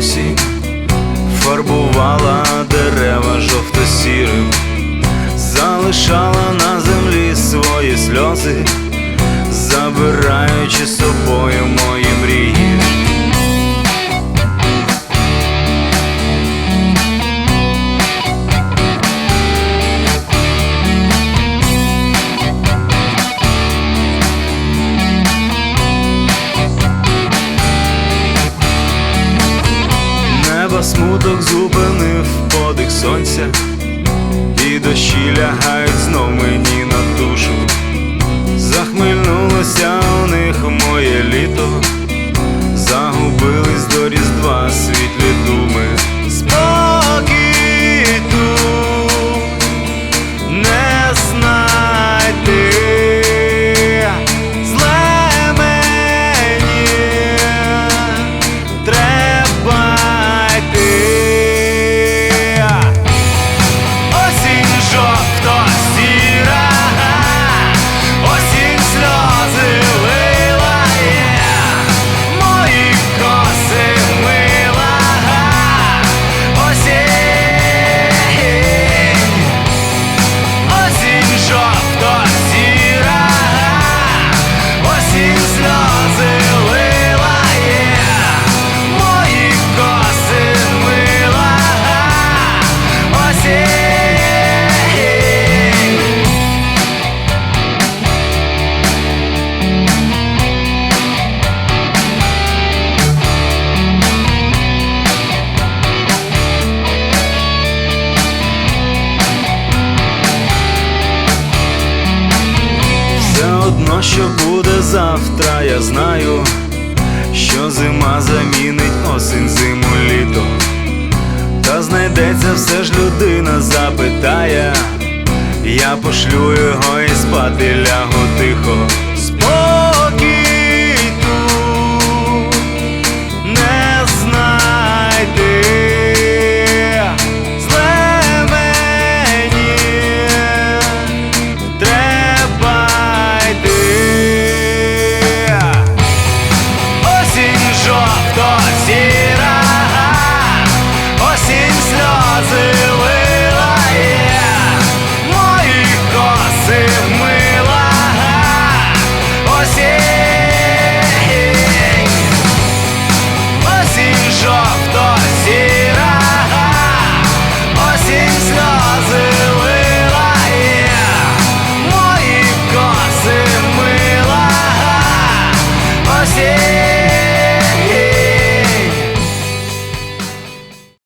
осінь фарбувала дерева жовто-сірим, залишала на землі свої сльози, забираючи смуток зупинив подих сонця, і дощі лягають знов мені на душу. Захмельнулося що буде завтра, я знаю, що зима замінить осінь, зиму, літо. Та знайдеться все ж людина, запитає, я пошлю його і спати лягу yeah.